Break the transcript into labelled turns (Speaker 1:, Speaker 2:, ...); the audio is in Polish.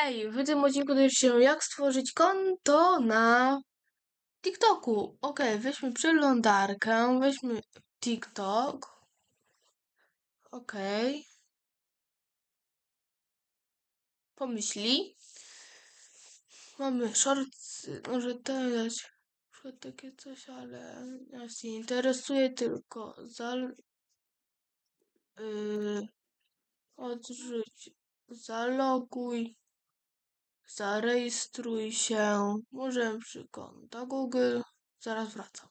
Speaker 1: Hej, w tym odcinku dowiesz się, jak stworzyć konto na TikToku. Ok, weźmy przeglądarkę, weźmy TikTok. Ok. Pomyśli. Mamy shorts, może na przykład takie coś, ale nas nie interesuje, tylko zal... Yy, odrzuć, zaloguj. Zarejestruj się. Może przy konta Google. Zaraz wracam.